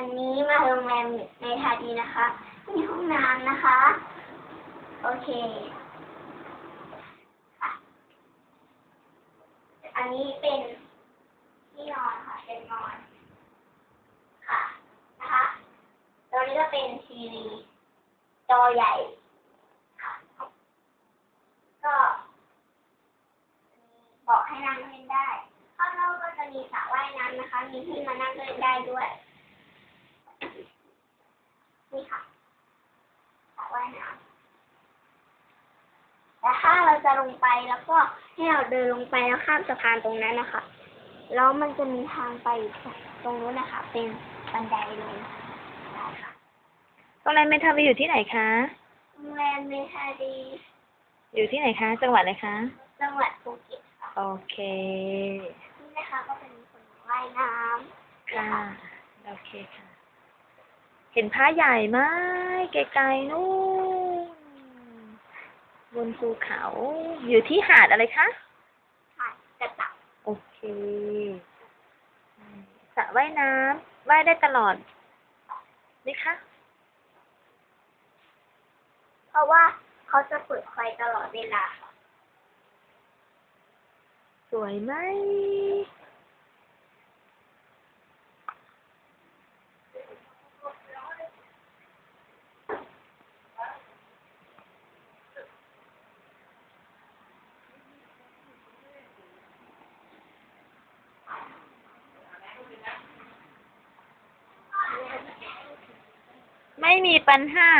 วันนี้มาโรงแรมในทาดีนะคะ มีห้องน้ำนะคะ โอเค อันนี้เป็นที่นอนค่ะ เป็นนอนค่ะนะคะตรงนี้ก็เป็นทีวีจอใหญ่ค่ะ ก็มีเบาะให้นั่งเล่นได้ข้างนอกก็จะมีสระว่ายน้ำนะคะ มีที่มานั่งเล่นได้ด้วย นี่ค่ะสระว่ายน้ำแต่ถ้าเรา จะลงไปแล้วก็ให้เราเดินลงไปแล้วข้ามสะพานตรงนั้นนะคะ แล้วมันจะมีทางไปตรงนู้นนะคะ เป็นบันไดลงได้ค่ะโรงแรมเมทาวีอยู่ที่ไหนคะ โรงแรมเมทาดีอยู่ที่ไหนคะ จังหวัดอะไรคะ จังหวัดภูเก็ตค่ะโอเค นี่นะคะก็เป็นคนว่ายน้ำค่ะ โอเคค่ะ เห็นพระใหญ่ไหมไกลๆนู่น บนภูเขา อยู่ที่หาดอะไรคะค่ะกระตับโอเคอืมสระว่ายน้ำว่ายได้ตลอดนี่คะ เพราะว่าเขาจะเปิดไฟตลอดเวลาค่ะสวยไหม ไม่มีปัญหา